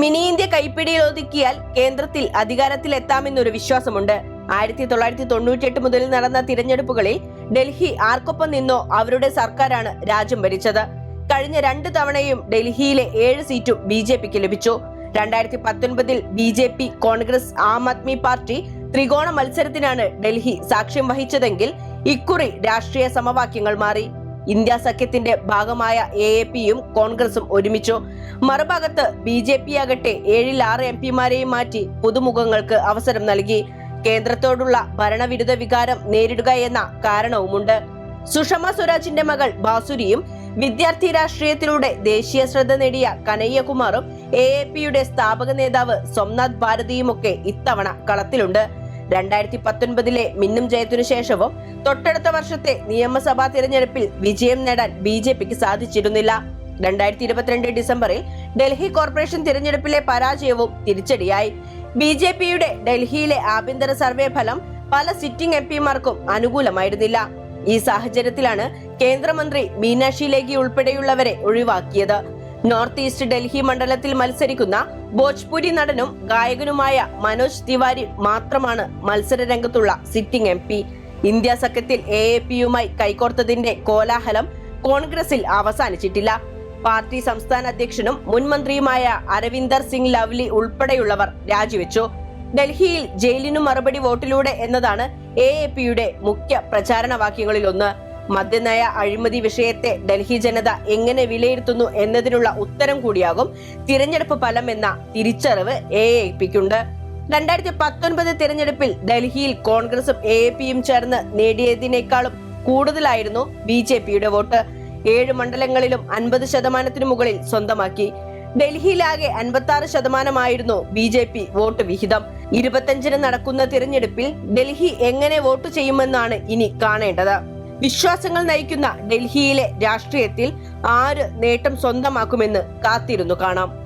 Mini India കൈപ്പിടിയിൽ ഒതുക്കിയാൽ കേന്ദ്രത്തിൽ അധികാരത്തിൽ എത്താമെന്നൊരു വിശ്വാസമുണ്ട്. ആയിരത്തി തൊള്ളായിരത്തി തൊണ്ണൂറ്റിയെട്ട് മുതൽ നടന്ന തിരഞ്ഞെടുപ്പുകളിൽ ഡൽഹി ആർക്കൊപ്പം നിന്നോ അവരുടെ സർക്കാരാണ് രാജ്യം ഭരിച്ചത്. കഴിഞ്ഞ രണ്ട് തവണയും ഡൽഹിയിലെ ഏഴ് സീറ്റും ബി ജെ പിക്ക് ലഭിച്ചു. രണ്ടായിരത്തി പത്തൊൻപതിൽ B J P Congress Aam Aadmi party ത്രികോണ മത്സരത്തിനാണ് ഡൽഹി സാക്ഷ്യം വഹിച്ചതെങ്കിൽ ഇക്കുറി രാഷ്ട്രീയ സമവാക്യങ്ങൾ മാറി. ഇന്ത്യ സഖ്യത്തിന്റെ ഭാഗമായ എ എ പിയും കോൺഗ്രസും ഒരുമിച്ചു. മറുഭാഗത്ത് ബി ജെ പി ആകട്ടെ ഏഴിൽ ആറ് എം പിമാരെയും മാറ്റി പുതുമുഖങ്ങൾക്ക് അവസരം നൽകി. കേന്ദ്രത്തോടുള്ള ഭരണവിരുദ്ധ വികാരം നേരിടുക എന്ന കാരണവുമുണ്ട്. സുഷമ സ്വരാജിന്റെ മകൾ ബാസുരിയും വിദ്യാർത്ഥി രാഷ്ട്രീയത്തിലൂടെ ദേശീയ ശ്രദ്ധ നേടിയ കനയ്യകുമാറും എ എ പിയുടെ സ്ഥാപക നേതാവ് സോംനാഥ് ഭാരതിയുമൊക്കെ ഇത്തവണ കളത്തിലുണ്ട്. രണ്ടായിരത്തി പത്തൊൻപതിലെ മിന്നും ജയത്തിനു ശേഷവും തൊട്ടടുത്ത വർഷത്തെ നിയമസഭാ തിരഞ്ഞെടുപ്പിൽ വിജയം നേടാൻ ബി ജെ പിക്ക് സാധിച്ചിരുന്നില്ല. രണ്ടായിരത്തി ഇരുപത്തിരണ്ട് ഡിസംബറിൽ ഡൽഹി കോർപ്പറേഷൻ തിരഞ്ഞെടുപ്പിലെ പരാജയവും തിരിച്ചടിയായി. ബി ജെ പിയുടെ ഡൽഹിയിലെ ആഭ്യന്തര സർവേ ഫലം പല സിറ്റിംഗ് എം പിമാർക്കും അനുകൂലമായിരുന്നില്ല. ഈ സാഹചര്യത്തിലാണ് കേന്ദ്രമന്ത്രി മീനാക്ഷി ലേഖി ഉൾപ്പെടെയുള്ളവരെ ഒഴിവാക്കിയത്. നോർത്ത് ഈസ്റ്റ് ഡൽഹി മണ്ഡലത്തിൽ മത്സരിക്കുന്ന ഭോജ്പുരി നടനും ഗായകനുമായ മനോജ് തിവാരി മാത്രമാണ് മത്സര രംഗത്തുള്ള സിറ്റിംഗ് എം പി. ഇന്ത്യ സഖ്യത്തിൽ എ എ പിയുമായി കൈകോർത്തതിന്റെ കോലാഹലം കോൺഗ്രസിൽ അവസാനിച്ചിട്ടില്ല. പാർട്ടി സംസ്ഥാന അധ്യക്ഷനും മുൻ മന്ത്രിയുമായ അരവിന്ദർ സിംഗ് ലവ്ലി ഉൾപ്പെടെയുള്ളവർ രാജിവെച്ചു. ഡൽഹിയിൽ ജയിലിനു മറുപടി വോട്ടിലൂടെ എന്നതാണ് എ എ പിയുടെ മുഖ്യ പ്രചാരണ വാക്യങ്ങളിൽ ഒന്ന് മദ്യനയ അഴിമതി വിഷയത്തെ ഡൽഹി ജനത എങ്ങനെ വിലയിരുത്തുന്നു എന്നതിനുള്ള ഉത്തരം കൂടിയാകും തിരഞ്ഞെടുപ്പ് ഫലം എന്ന തിരിച്ചറിവ് എ എ പിക്കുണ്ട്. രണ്ടായിരത്തി പത്തൊൻപത് തിരഞ്ഞെടുപ്പിൽ ഡൽഹിയിൽ കോൺഗ്രസും എ എ പിയും ചേർന്ന് നേടിയതിനേക്കാളും കൂടുതലായിരുന്നു ബി ജെ പിയുടെ വോട്ട്. ഏഴ് മണ്ഡലങ്ങളിലും അൻപത് ശതമാനത്തിനു മുകളിൽ സ്വന്തമാക്കി. ഡൽഹിയിലാകെ അൻപത്തി ആറ് ശതമാനമായിരുന്നു ബി ജെ പി വോട്ട് വിഹിതം. ഇരുപത്തഞ്ചിന് നടക്കുന്ന തിരഞ്ഞെടുപ്പിൽ ഡൽഹി എങ്ങനെ വോട്ട് ചെയ്യുമെന്നാണ് ഇനി കാണേണ്ടത്. വിശ്വാസങ്ങൾ നയിക്കുന്ന ഡൽഹിയിലെ രാഷ്ട്രീയത്തിൽ ആര് നേട്ടം സ്വന്തമാക്കുമെന്ന് കാത്തിരുന്നു കാണാം.